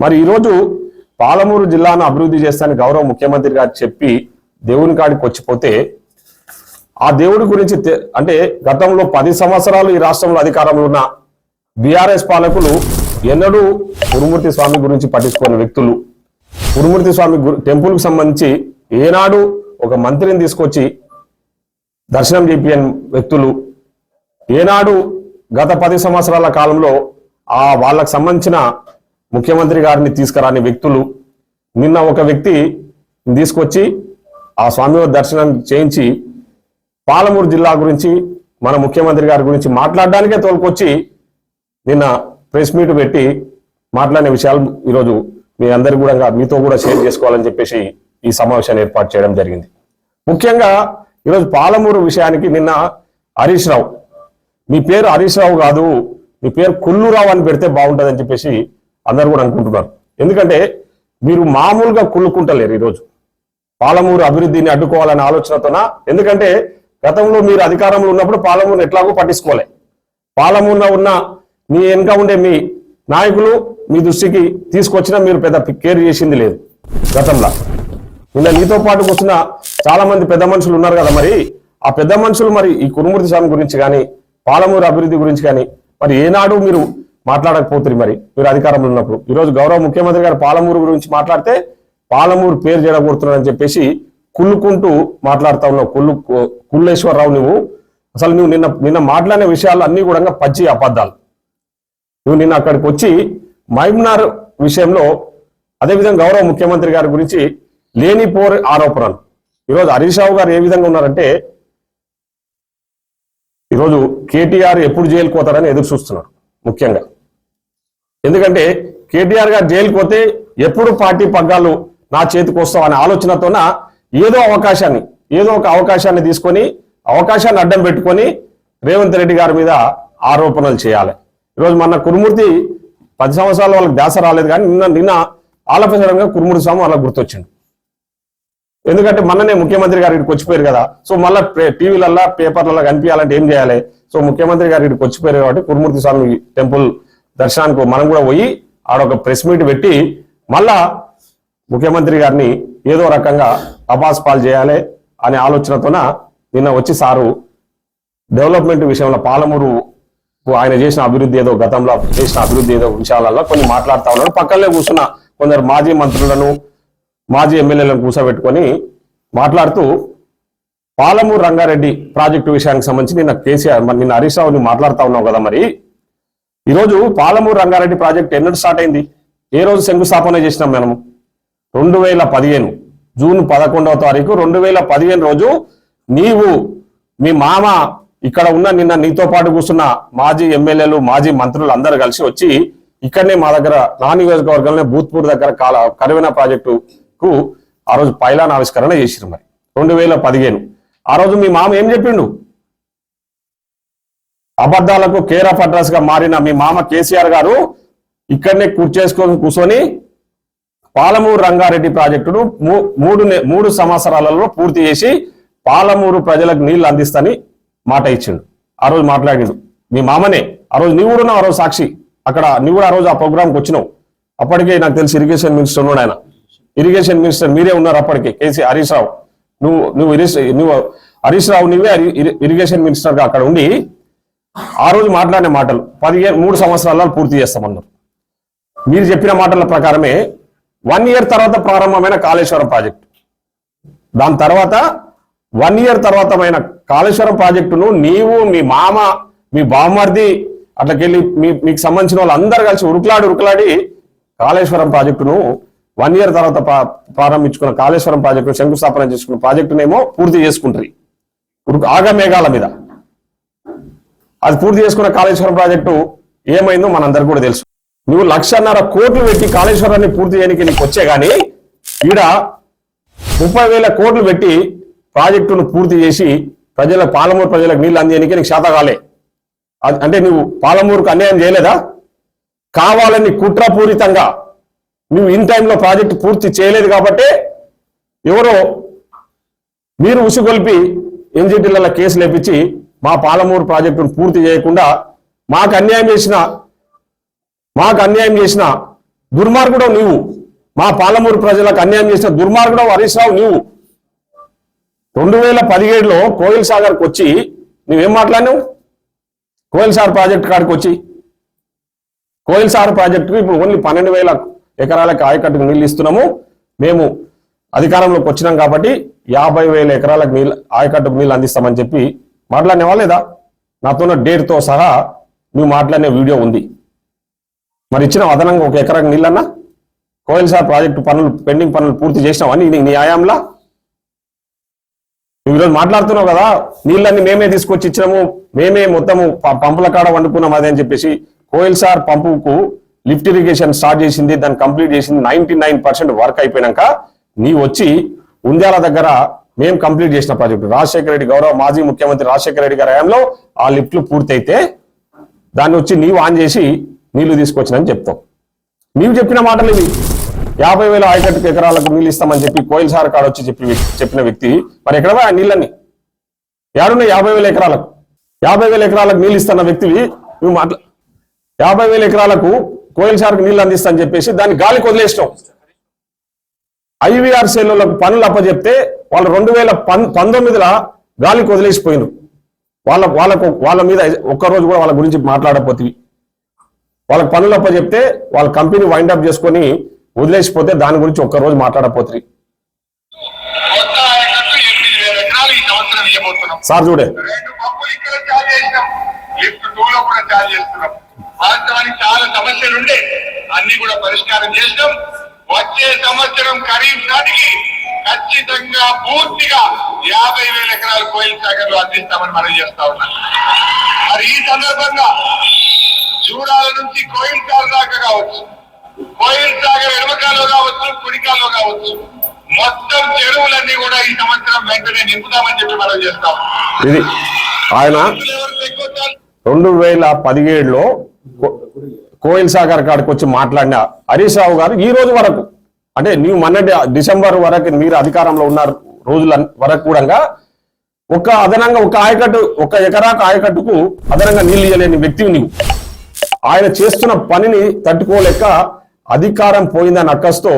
మరి ఈరోజు పాలమూరు జిల్లాను అభివృద్ధి చేస్తానని గౌరవ ముఖ్యమంత్రి గారు చెప్పి దేవుని కాడికి వచ్చిపోతే ఆ దేవుడి గురించి అంటే గతంలో పది సంవత్సరాలు ఈ రాష్ట్రంలో అధికారంలో ఉన్న బీఆర్ఎస్ పాలకులు ఎన్నడూ గురుమూర్తి స్వామి గురించి పట్టించుకున్న వ్యక్తులు. గురుమూర్తి స్వామి గు- టెంపుల్కి సంబంధించి ఏనాడు ఒక మంత్రిని తీసుకొచ్చి దర్శనం చేపియని వ్యక్తులు. ఏనాడు గత పది సంవత్సరాల కాలంలో ఆ వాళ్ళకు సంబంధించిన ముఖ్యమంత్రి గారిని తీసుకురాని వ్యక్తులు నిన్న ఒక వ్యక్తి తీసుకొచ్చి ఆ స్వామివారి దర్శనం చేయించి పాలమూరు జిల్లా గురించి మన ముఖ్యమంత్రి గారి గురించి మాట్లాడడానికే తోలుకొచ్చి నిన్న ప్రెస్ మీట్ పెట్టి మాట్లాడిన విషయాలు ఈరోజు మీ అందరి కూడా మీతో కూడా షేర్ చేసుకోవాలని చెప్పేసి ఈ సమావేశాన్ని ఏర్పాటు చేయడం జరిగింది. ముఖ్యంగా ఈరోజు పాలమూరు విషయానికి నిన్న హరీష్ రావు మీ పేరు హరీష్ రావు కాదు మీ పేరు కుల్లురావు అని పెడితే బాగుంటుందని చెప్పేసి అందరు కూడా అనుకుంటున్నారు. ఎందుకంటే మీరు మామూలుగా కుళ్ళుకుంటలేరు ఈరోజు. పాలమూరు అభివృద్ధిని అడ్డుకోవాలనే ఆలోచనతోన? ఎందుకంటే గతంలో మీరు అధికారంలో ఉన్నప్పుడు పాలమూరుని ఎట్లాగో పట్టించుకోలే. పాలమూరులో ఉన్న మీ వెనుక ఉండే మీ నాయకులు మీ దృష్టికి తీసుకొచ్చినా మీరు పెద్ద కేర్ చేసింది లేదు గతంలో. నిన్న నీతో పాటు వచ్చిన చాలా మంది పెద్ద మనుషులు ఉన్నారు కదా మరి. ఆ పెద్ద మనుషులు మరి ఈ కురుమూర్తి స్వామి గురించి కానీ పాలమూరు అభివృద్ధి గురించి కానీ మరి ఏనాడు మీరు మాట్లాడకపోతుంది మరి. మీరు అధికారంలో ఉన్నప్పుడు. ఈరోజు గౌరవ ముఖ్యమంత్రి గారు పాలమూరు గురించి మాట్లాడితే పాలమూరు పేరు జడగొడుతున్నారని చెప్పేసి కుళ్ళుకుంటూ మాట్లాడుతా ఉన్నావు. కుళ్ళు కుళ్ళేశ్వరరావు నువ్వు. అసలు నువ్వు నిన్న నిన్న మాట్లాడిన విషయాలు అన్ని కూడా పచ్చి అబద్ధాలు. నువ్వు నిన్న అక్కడికి వచ్చి మైమ్నార్ విషయంలో అదేవిధంగా గౌరవ ముఖ్యమంత్రి గారి గురించి లేనిపోర్ ఆరోపణలు. ఈరోజు హరీష్ రావు గారు ఏ విధంగా ఉన్నారంటే ఈరోజు కేటీఆర్ ఎప్పుడు జైలుకు పోతారని ఎదురు చూస్తున్నారు ముఖ్యంగా. ఎందుకంటే కేటీఆర్ గారు జైలుకు పోతే ఎప్పుడు పార్టీ పగ్గాలు నా చేతికి వస్తావు అనే ఆలోచనతోన ఏదో అవకాశాన్ని ఏదో ఒక అవకాశాన్ని తీసుకొని అవకాశాన్ని అడ్డం పెట్టుకొని రేవంత్ రెడ్డి గారి మీద ఆరోపణలు చేయాలి. ఈరోజు మన కురుమూర్తి పది సంవత్సరాలు వాళ్ళకి దాస రాలేదు కానీ నిన్న నిన్న ఆలపసరంగా కురుమూర్తి స్వామి వాళ్ళకి గుర్తొచ్చిండు. ఎందుకంటే మొన్ననే ముఖ్యమంత్రి గారు ఇక్కడికి వచ్చిపోయారు కదా సో మళ్ళీ టీవీలల్లో పేపర్లలో కనిపించాలంటే ఏం చేయాలి? సో ముఖ్యమంత్రి గారు ఇక్కడికి వచ్చిపోయారు కాబట్టి కురుమూర్తి స్వామి టెంపుల్ దర్శనానికి మనం కూడా పోయి ఆడొక ప్రెస్ మీట్ పెట్టి మళ్ళా ముఖ్యమంత్రి గారిని ఏదో రకంగా అపాస్ పాలు చేయాలి అనే ఆలోచనతోన నిన్న వచ్చి సారు డెవలప్మెంట్ విషయంలో పాలమూరు ఆయన చేసిన అభివృద్ధి ఏదో గతంలో చేసిన అభివృద్ధి ఏదో విషయాలలో కొన్ని మాట్లాడుతూ ఉన్నాడు పక్కనే కూర్చున్న కొందరు మాజీ మంత్రులను మాజీ ఎమ్మెల్యేలను కూర్చోబెట్టుకొని మాట్లాడుతూ పాలమూరు రంగారెడ్డి ప్రాజెక్టు విషయానికి సంబంధించి నిన్న కేసీఆర్ మరి నిన్న హరీష్ రావు మాట్లాడుతూ ఉన్నావు కదా మరి. ఈరోజు పాలమూరు రంగారెడ్డి ప్రాజెక్ట్ ఎన్నడు స్టార్ట్ అయింది? ఏ రోజు శంకుస్థాపన చేసినాం మనము? రెండు వేల పదిహేను జూన్ పదకొండవ తారీఖు రెండు వేల పదిహేను రోజు నీవు మీ మామ ఇక్కడ ఉన్న నిన్న నీతో పాటు కూర్చున్న మాజీ ఎమ్మెల్యేలు మాజీ మంత్రులు అందరూ కలిసి వచ్చి ఇక్కడనే మా దగ్గర నా నియోజకవర్గంలో భూత్పూర్ దగ్గర కాల కరువైన ప్రాజెక్టుకు ఆ రోజు పైలాన్ ఆవిష్కరణ చేసిరు మరి. రెండు వేల పదిహేను. ఆ రోజు మీ మామ ఏం చెప్పిండు? అబద్ధాలకు కేర్ ఆఫ్ అడ్రస్గా మారిన మీ మామ కేసీఆర్ గారు ఇక్కడనే కూర్చేసుకొని కూర్చొని పాలమూరు రంగారెడ్డి ప్రాజెక్టును మూ- మూడు నె- మూడు సంవత్సరాలలో పూర్తి చేసి పాలమూరు ప్రజలకు నీళ్ళు అందిస్తని మాట ఇచ్చిండు. ఆ రోజు మాట్లాడేది మీ మామనే ఆ రోజు నీవు కూడా ఆ రోజు సాక్షి. అక్కడ నువ్వు కూడా ఆ రోజు ఆ ప్రోగ్రామ్కి వచ్చినావు. అప్పటికే నాకు తెలిసి ఇరిగేషన్ మినిస్టర్ ఉన్నాడు ఆయన. ఇరిగేషన్ మినిస్టర్ మీరే ఉన్నారు అప్పటికే కేసీ హరీష్ రావు. నువ్వు నువ్వు ఇరిస్ నువ్వు హరీష్ రావు నువ్వే ఇరి- ఇరిగేషన్ మినిస్టర్గా అక్కడ ఉండి ఆ రోజు మాట్లాడిన మాటలు పదిహేను మూడు సంవత్సరాలలో పూర్తి చేస్తామన్నారు మీరు చెప్పిన మాటల ప్రకారమే వన్ ఇయర్ తర్వాత ప్రారంభమైన కాళేశ్వరం ప్రాజెక్టు. దాని తర్వాత వన్ ఇయర్ తర్వాతమైన కాళేశ్వరం ప్రాజెక్టును నీవు మీ మామ మీ బామ్మర్ది అట్లకెళ్ళి మీ మీకు సంబంధించిన వాళ్ళందరూ కలిసి ఉరుకులాడి ఉరుకులాడి కాళేశ్వరం ప్రాజెక్టును వన్ ఇయర్ తర్వాత ప్రా- ప్రారంభించుకున్న కాళేశ్వరం ప్రాజెక్టు శంకుస్థాపన చేసుకున్న ప్రాజెక్టునేమో పూర్తి చేసుకుంటారు. ఉరుకు ఆగమేఘాల మీద. అది పూర్తి చేసుకున్న కాళేశ్వరం ప్రాజెక్టు ఏమైందో మనందరికి కూడా తెలుసు. నువ్వు లక్షన్నర కోట్లు పెట్టి కాళేశ్వరాన్ని పూర్తి చేయడానికి నీకు వచ్చే గానీ ఈడ ముప్పై వేల కోట్లు పెట్టి ప్రాజెక్టును పూర్తి చేసి ప్రజల పాలమూరు ప్రజలకు నీళ్ళు అందేయడానికి నీకు శాత కాలే. అది- అంటే నువ్వు పాలమూరుకు అన్యాయం చేయలేదా? కావాలని కుట్రపూరితంగా నువ్వు ఇన్ టైంలో ప్రాజెక్టు పూర్తి చేయలేదు కాబట్టే ఎవరో మీరు ఉసిగొల్పి ఎన్జిటీలలో కేసు లేపించి మా పాలమూరు ప్రాజెక్టును పూర్తి చేయకుండా మాకు అన్యాయం చేసిన మాకు అన్యాయం చేసిన దుర్మార్గుడవు నీవు. మా పాలమూరు ప్రజలకు అన్యాయం చేసిన దుర్మార్గుడవు హరీష్ రావు నీవు. రెండు వేల పదిహేడులో కోయిల్ సాగర్కి వచ్చి నువ్వేం మాట్లాడినావు? కోయిల్ సాగర్ ప్రాజెక్ట్ కాడికి వచ్చి. కోయిల్ సాగర్ ప్రాజెక్టుకు ఇప్పుడు ఓన్లీ పన్నెండు వేల ఎకరాలకు ఆయకట్టుకు నీళ్ళు ఇస్తున్నాము. మేము అధికారంలోకి వచ్చినాం కాబట్టి యాభై వేల ఎకరాలకు నీళ్ళు ఆయకట్టుకు నీళ్ళు అందిస్తామని చెప్పి మాట్లాడినవా లేదా? నాతో డేట్తో సహా నువ్వు మాట్లాడిన వీడియో ఉంది. మరి ఇచ్చిన అదనంగా ఒక ఎకరాకు నీళ్ళన్నా? కోయిల్ సార్ ప్రాజెక్టు పనులు పెండింగ్ పనులు పూర్తి చేసినావని నీ నీ ఆయాంలా? నువ్వు ఈరోజు మాట్లాడుతున్నావు కదా నీళ్ళన్ని మేమే తీసుకొచ్చి ఇచ్చినాము మేమే మొత్తము పంపుల కాడ వండుకున్నాం అదే అని చెప్పేసి కోయిల్ సార్ పంపుకు లిఫ్ట్ ఇరిగేషన్ స్టార్ట్ చేసింది దాన్ని కంప్లీట్ చేసింది నైన్టీ నైన్ పర్సెంట్ వర్క్ అయిపోయినాక నీ వచ్చి ఉంద్యాల దగ్గర మేము కంప్లీట్ చేసిన ప్రాజెక్టు రాజశేఖర రెడ్డి గౌరవ మాజీ ముఖ్యమంత్రి రాజశేఖర రెడ్డి గారి హయాంలో ఆ లిఫ్ట్లు పూర్తయితే దాన్ని వచ్చి నీవు ఆన్ చేసి నీళ్ళు తీసుకొచ్చినని చెప్తావు నీవు చెప్పిన మాటలు ఇవి. యాభై వేల ఆయకట్టుకు ఎకరాలకు నీళ్ళు ఇస్తామని చెప్పి కోయిల్ సార్ కాడ వచ్చి చెప్పి చెప్పిన వ్యక్తి మరి ఎక్కడ ఆ నీళ్ళని? యాడున్నాయి యాభై వేల ఎకరాలకు? యాభై వేల ఎకరాలకు నీళ్ళు ఇస్తున్న వ్యక్తివి నువ్వు మాట్లా యాభై వేల ఎకరాలకు కోయిల్ సార్కి నీళ్ళు అందిస్తా అని చెప్పేసి దాన్ని గాలికి వదిలేసినావు ఐవీఆర్ సేలులకు పనులు అప్పచెప్తే వాళ్ళు రెండు వేల పం పంతొమ్మిదిలో గాలికి వదిలేసిపోయినారు వాళ్ళ వాళ్ళకు వాళ్ళ మీద ఒక్కరోజు కూడా వాళ్ళ గురించి మాట్లాడపోతుంది వాళ్ళకి పనులప్ప చెప్తే వాళ్ళ కంపెనీ వైండ్ చేసుకొని వదిలేసిపోతే దాని గురించి ఒక్కరోజు మాట్లాడపోతుంది సార్ చూడే. కూడా చాలా సమస్యలు అన్ని కూడా పరిష్కారం చేసినాం. వచ్చే సంవత్సరం ఖరీఫ్ నాటికి ఖచ్చితంగా పూర్తిగా యాభై వేల ఎకరాలు కోయిల్ సాగర్లో అందిస్తామని మనం చేస్తా ఉన్నాం. మరి ఈ సందర్భంగా చూడాల నుంచి కోయిల్ సాగర్ దాకా కావచ్చు కోయిల్ సాగర్ ఎడమకాలో కావచ్చు కుడికాలో కావచ్చు మొత్తం చెరువులన్నీ కూడా ఈ సంవత్సరం వెంటనే నింపుదామని చెప్పి మనం చేస్తాం ఇది ఆయన రెండు వేల పదిహేడులో కోయిల్ సాగర్ కాడికి వచ్చి మాట్లాడిన హరీష్ రావు గారు ఈ రోజు వరకు అంటే నీవు మొన్నటి డిసెంబర్ వరకు మీరు అధికారంలో ఉన్న రోజుల వరకు కూడా ఒక అదనంగా ఒక ఆయకట్టు ఒక ఎకరాకు ఆయకట్టుకు అదనంగా నీళ్ళు ఇవ్వలేని వ్యక్తివి నీవు. ఆయన చేస్తున్న పనిని తట్టుకోలేక అధికారం పోయిందని అక్కస్తో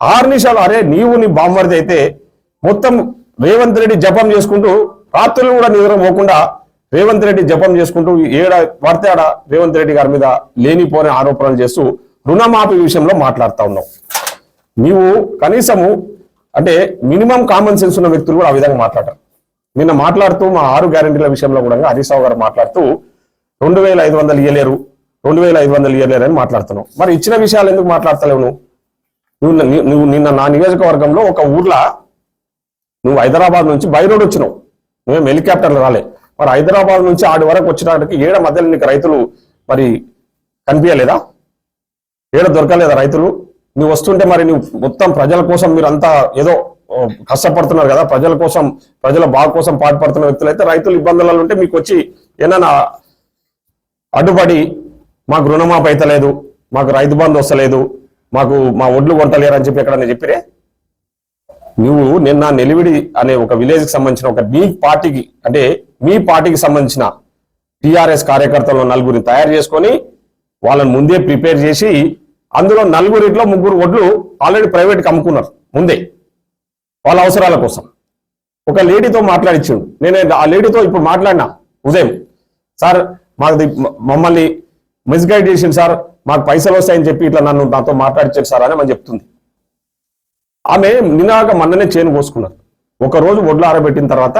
ఆరు నిమిషాలు అరే నీవు నీ బామ్మరిది అయితే మొత్తం రేవంత్ రెడ్డి జపం చేసుకుంటూ రాత్రులు కూడా నిద్ర పోకుండా రేవంత్ రెడ్డి జపం చేసుకుంటూ ఏడ పడితే రేవంత్ రెడ్డి గారి మీద లేనిపోని ఆరోపణలు చేస్తూ రుణమాఫీ విషయంలో మాట్లాడుతూ ఉన్నావు నీవు కనీసము అంటే మినిమం కామన్ సెన్స్ ఉన్న వ్యక్తులు కూడా ఆ విధంగా మాట్లాడరు. నిన్న మాట్లాడుతూ మా ఆరు గ్యారెంటీల విషయంలో కూడా హరీష్ రావు గారు మాట్లాడుతూ రెండు వేల ఐదు వందలు ఇయ్యలేరు రెండు వేల ఐదు వందలు ఇయ్యలేరు అని మాట్లాడుతున్నావు మరి ఇచ్చిన విషయాలు ఎందుకు మాట్లాడతలేవు నువ్వు? నువ్వు నువ్వు నిన్న నా నియోజకవర్గంలో ఒక ఊర్లో నువ్వు హైదరాబాద్ నుంచి బై రోడ్ వచ్చినావు. నువ్వేం హెలికాప్టర్లు రాలే. మరి హైదరాబాద్ నుంచి ఆడి వరకు వచ్చినప్పటికి ఏడ మధ్యలో నీకు రైతులు మరి కనిపించలేదా? ఏడ దొరకలేదా రైతులు? నువ్వు వస్తుంటే మరి నువ్వు మొత్తం ప్రజల కోసం మీరు అంతా ఏదో కష్టపడుతున్నారు కదా ప్రజల కోసం ప్రజల బాగు కోసం పాటుపడుతున్న వ్యక్తులు అయితే రైతులు ఇబ్బందులలో ఉంటే మీకు వచ్చి ఏమైనా అడ్డుపడి మాకు రుణమాపు అయితలేదు మాకు రైతు బంధు వస్తలేదు మాకు మా ఒడ్లు కొంటలేరు అని చెప్పి ఎక్కడన్నా చెప్పిరే? నువ్వు నిన్న నెలివిడి అనే ఒక విలేజ్కి సంబంధించిన ఒక మీ పార్టీకి అంటే మీ పార్టీకి సంబంధించిన టిఆర్ఎస్ కార్యకర్తలను నలుగురిని తయారు చేసుకొని వాళ్ళని ముందే ప్రిపేర్ చేసి అందులో నలుగురిట్లో ముగ్గురు ఒడ్లు ఆల్రెడీ ప్రైవేట్కి అమ్ముకున్నారు ముందే. వాళ్ళ అవసరాల కోసం. ఒక లేడీతో మాట్లాడిచ్చిండు. నేను ఆ లేడీతో ఇప్పుడు మాట్లాడినా ఉదయం. సార్ మాకు మమ్మల్ని మిస్గైడ్ చేసింది సార్ మాకు పైసలు వస్తాయని చెప్పి ఇట్లా నన్ను నాతో మాట్లాడిచ్చారు సార్ అని మనం చెప్తుంది. ఆమె నినాక మొన్ననే చేను కోసుకున్నారు. ఒకరోజు ఒడ్లు ఆరబెట్టిన తర్వాత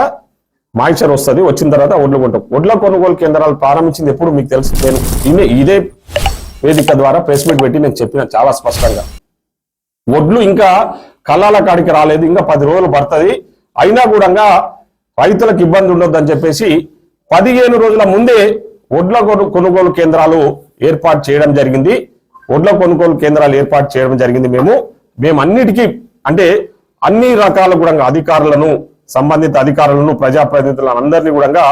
మాయిచర్ వస్తుంది వచ్చిన తర్వాత ఒడ్లు కొంటాం. ఒడ్ల కొనుగోలు కేంద్రాలు ప్రారంభించింది ఎప్పుడు మీకు తెలుసు? నేను ఇదే ఇదే వేదిక ద్వారా ప్రెస్ మీట్ పెట్టి నేను చెప్పిన చాలా స్పష్టంగా. ఒడ్లు ఇంకా కళ్ళాల కాడికి రాలేదు ఇంకా పది రోజులు పడుతుంది. అయినా కూడా రైతులకు ఇబ్బంది ఉండొద్దని చెప్పేసి పదిహేను రోజుల ముందే ఒడ్ల కొనుగోలు కేంద్రాలు ఏర్పాటు చేయడం జరిగింది. ఒడ్ల కొనుగోలు కేంద్రాలు ఏర్పాటు చేయడం జరిగింది మేము. మేము అన్నిటికీ అంటే అన్ని రకాల కూడా అధికారులను సంబంధిత అధికారులను ప్రజాప్రతినిధులను అందరినీ కూడా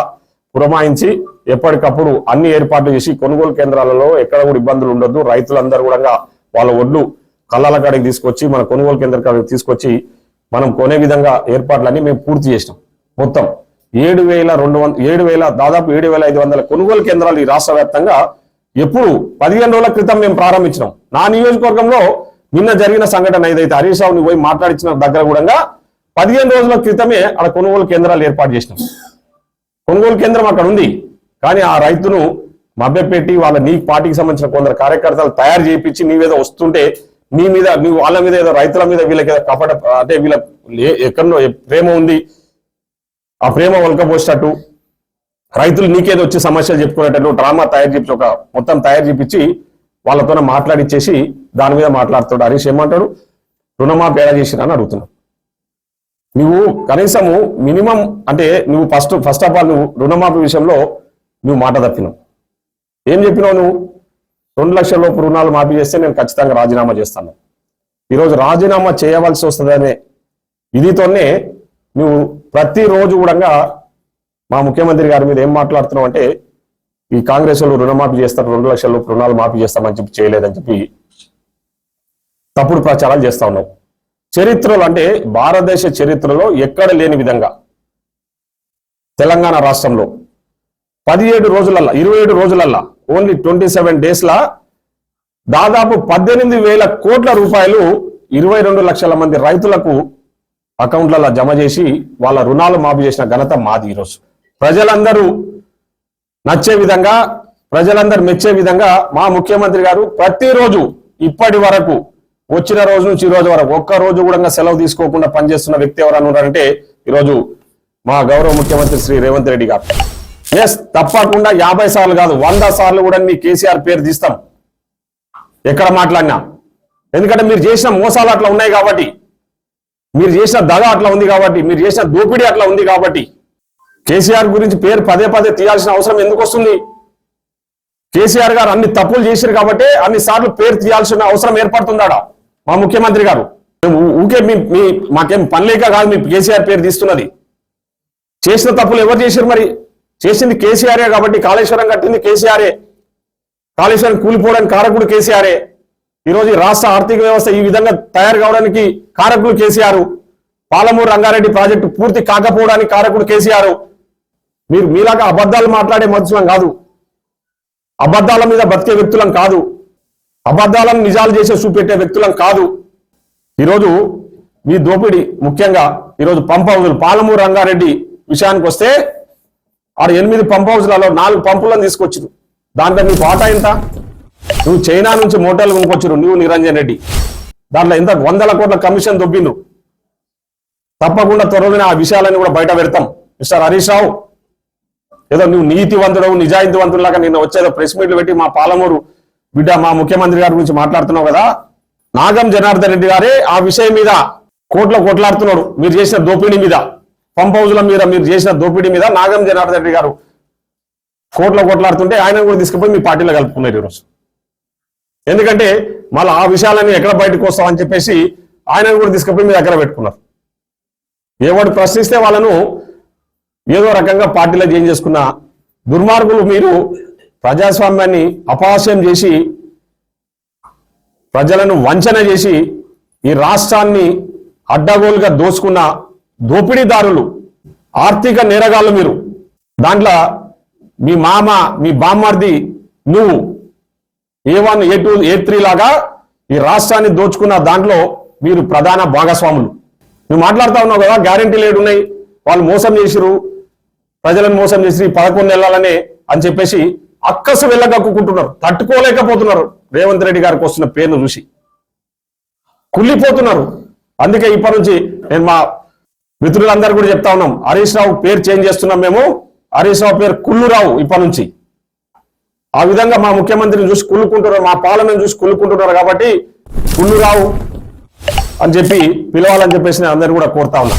పురమాయించి ఎప్పటికప్పుడు అన్ని ఏర్పాట్లు చేసి కొనుగోలు కేంద్రాలలో ఎక్కడ కూడా ఇబ్బందులు ఉండొద్దు. రైతులందరూ కూడా వాళ్ళ ఒడ్లు కళ్ళాల కాడికి తీసుకొచ్చి మన కొనుగోలు కేంద్ర కాడికి తీసుకొచ్చి మనం కొనే విధంగా ఏర్పాట్లన్నీ మేము పూర్తి చేసినాం. మొత్తం ఏడు వేల రెండు వంద ఏడు వేల దాదాపు ఏడు వేల ఐదు వందల కొనుగోలు కేంద్రాలు ఈ రాష్ట్ర వ్యాప్తంగా ఎప్పుడు పదిహేను రోజుల క్రితం మేము ప్రారంభించినాం. నా నియోజకవర్గంలో నిన్న జరిగిన సంఘటన ఏదైతే హరీష్ రావుని పోయి మాట్లాడించిన దగ్గర కూడా పదిహేను రోజుల క్రితమే అక్కడ కొనుగోలు కేంద్రాలు ఏర్పాటు చేసినాం. కొనుగోలు కేంద్రం అక్కడ ఉంది. కానీ ఆ రైతును మభ్యపెట్టి వాళ్ళ నీ పార్టీకి సంబంధించిన కొందరు కార్యకర్తలు తయారు చేయించి నీ మీద వస్తుంటే నీ మీద నీ వాళ్ళ మీద ఏదో రైతుల మీద వీళ్ళకి ఏదో కపట అంటే వీళ్ళ ఎక్కడో ప్రేమ ఉంది ఆ ప్రేమ వలకపోసేటట్టు రైతులు నీకేదో వచ్చి సమస్యలు చెప్పుకునేటట్టు డ్రామా తయారు చేపించి ఒక మొత్తం తయారు చేపించి వాళ్ళతో మాట్లాడిచ్చేసి దాని మీద మాట్లాడుతాడు. హరీష్ ఏమంటాడు? రుణమాఫీ ఎలా చేసినా అని అడుగుతున్నావు నువ్వు కనీసము మినిమం అంటే నువ్వు ఫస్ట్ ఫస్ట్ ఆఫ్ ఆల్ నువ్వు రుణమాఫీ విషయంలో నువ్వు మాట తప్పినావు. ఏం చెప్పినావు నువ్వు? రెండు లక్షల లోపు రుణాలు మాఫీ చేస్తే నేను ఖచ్చితంగా రాజీనామా చేస్తాను. ఈరోజు రాజీనామా చేయవలసి వస్తుందనే ఇదితోనే నువ్వు ప్రతిరోజు కూడా మా ముఖ్యమంత్రి గారి మీద ఏం మాట్లాడుతున్నావు అంటే ఈ కాంగ్రెస్ వాళ్ళు రుణమాఫీ చేస్తారు రెండు లక్షల లోపు రుణాలు మాఫీ చేస్తామని చెప్పి చేయలేదని చెప్పి తప్పుడు ప్రచారాలు చేస్తా ఉన్నావు. చరిత్రలు అంటే భారతదేశ చరిత్రలో ఎక్కడ లేని విధంగా తెలంగాణ రాష్ట్రంలో పదిహేడు రోజులల్లా ఇరవై ఏడు రోజులల్లా ఓన్లీ ట్వంటీ సెవెన్ డేస్లా దాదాపు పద్దెనిమిది వేల కోట్ల రూపాయలు ఇరవై రెండు లక్షల మంది రైతులకు అకౌంట్లలో జమ చేసి వాళ్ళ రుణాలు మాఫీ చేసిన ఘనత మాది ఈరోజు. ప్రజలందరూ నచ్చే విధంగా ప్రజలందరూ మెచ్చే విధంగా మా ముఖ్యమంత్రి గారు ప్రతిరోజు ఇప్పటి వరకు వచ్చిన రోజు నుంచి ఈ రోజు వరకు ఒక్క రోజు కూడా సెలవు తీసుకోకుండా పనిచేస్తున్న వ్యక్తి ఎవరన్నా ఉన్నారంటే ఈరోజు మా గౌరవ ముఖ్యమంత్రి శ్రీ రేవంత్ రెడ్డి గారు. ఎస్ తప్పకుండా యాభై సార్లు కాదు వంద సార్లు కూడా మీ కేసీఆర్ పేరు తీస్తాం. ఎక్కడ మాట్లాడినా. ఎందుకంటే మీరు చేసిన మోసాలు అట్లా ఉన్నాయి కాబట్టి మీరు చేసిన దగ అట్లా ఉంది కాబట్టి మీరు చేసిన దోపిడీ అట్లా ఉంది కాబట్టి కేసీఆర్ గురించి పేరు పదే పదే తీయాల్సిన అవసరం ఎందుకు వస్తుంది? కేసీఆర్ గారు అన్ని తప్పులు చేశారు కాబట్టి అన్ని సార్లు పేరు తీయాల్సిన అవసరం ఏర్పడుతుందాడా మా ముఖ్యమంత్రి గారు. మేము ఊకే మీ మీ మాకేం పని లేక కాదు మీ కేసీఆర్ పేరు తీస్తున్నది. చేసిన తప్పులు ఎవరు చేశారు మరి? చేసింది కేసీఆరే కాబట్టి కాళేశ్వరం కట్టింది కేసీఆరే కాళేశ్వరం కూలిపోవడానికి కారకుడు కేసీఆరే ఈరోజు రాష్ట్ర ఆర్థిక వ్యవస్థ ఈ విధంగా తయారు కావడానికి కారకుడు కేసీఆర్. పాలమూరు రంగారెడ్డి ప్రాజెక్టు పూర్తి కాకపోవడానికి కారకుడు కేసీఆర్. మీరు మీలాగా అబద్ధాలు మాట్లాడే మనుషులం కాదు. అబద్ధాల మీద బతికే వ్యక్తులం కాదు. అబద్ధాలను నిజాలు చేసే చూపెట్టే వ్యక్తులం కాదు. ఈరోజు మీ దోపిడీ ముఖ్యంగా ఈరోజు పంప పాలమూరు రంగారెడ్డి విషయానికి వస్తే ఆరు ఎనిమిది పంప్ హౌస్లలో నాలుగు పంపులను తీసుకొచ్చారు దాంట్లో నీ పాట ఎంత? నువ్వు చైనా నుంచి మోటార్లు కొనుక్కొచ్చారు నువ్వు నిరంజన్ రెడ్డి. దాంట్లో ఎంత? వందల కోట్ల కమిషన్ దొబ్బిండ్రు. తప్పకుండా త్వరలోనే ఆ విషయాలన్నీ కూడా బయట పెడతాం. మిస్టర్ హరీష్ రావు ఏదో నువ్వు నీతివంతుడు నిజాయితీవంతులాగా నిన్న వచ్చేదో ప్రెస్ మీట్లు పెట్టి మా పాలమూరు బిడ్డ మా ముఖ్యమంత్రి గారి గురించి మాట్లాడుతున్నావు కదా? నాగం జనార్దన్ రెడ్డి గారే ఆ విషయం మీద కోట్ల కొట్లాడుతున్నాడు. మీరు చేసిన దోపిడీ మీద. పంప్ హౌజుల మీద మీరు చేసిన దోపిడీ మీద నాగం జనార్దన్ రెడ్డి గారు కోట్ల కొట్లాడుతుంటే ఆయన కూడా తీసుకుపోయి మీ పార్టీలో కలుపుకున్నారు ఈరోజు. ఎందుకంటే మళ్ళీ ఆ విషయాలన్నీ ఎక్కడ బయటకు వస్తామని చెప్పేసి ఆయన కూడా తీసుకుపోయి మీ దగ్గర పెట్టుకున్నారు. ఎవడు ప్రశ్నిస్తే వాళ్ళను ఏదో రకంగా పార్టీలో చేంజ్ చేసుకున్న దుర్మార్గులు మీరు ప్రజాస్వామ్యాన్ని అపహాస్యం చేసి ప్రజలను వంచన చేసి ఈ రాష్ట్రాన్ని అడ్డగోలుగా దోచుకున్న దోపిడీదారులు ఆర్థిక నేరగాళ్ళు మీరు. దాంట్లో మీ మామ మీ బామ్మర్ది నువ్వు A one A two A three లాగా ఈ రాష్ట్రాన్ని దోచుకున్న దాంట్లో మీరు ప్రధాన భాగస్వాములు. నువ్వు మాట్లాడుతా ఉన్నావు కదా గ్యారంటీ లేడు ఉన్నాయి వాళ్ళు మోసం చేసిరు ప్రజలను మోసం చేసి పదకొండు నెలలనే అని చెప్పేసి అక్కసు వెళ్ళగక్కుంటున్నారు తట్టుకోలేకపోతున్నారు. రేవంత్ రెడ్డి గారికి వస్తున్న పేరును చూసి. కుళ్ళిపోతున్నారు. అందుకే ఇప్పటి నుంచి నేను మా మిత్రులందరూ కూడా చెప్తా ఉన్నాం. హరీష్ రావు పేరు చేంజ్ చేస్తున్నాం మేము. హరీష్ రావు పేరు కుళ్ళురావు ఇప్పటి నుంచి. ఆ విధంగా మా ముఖ్యమంత్రిని చూసి కుళ్ళుకుంటున్నారు మా పాలనను చూసి కుళ్ళుకుంటున్నారు కాబట్టి కుళ్ళురావు అని చెప్పి పిలవాలని చెప్పేసి నేను అందరూ కూడా కోరుతా ఉన్నా.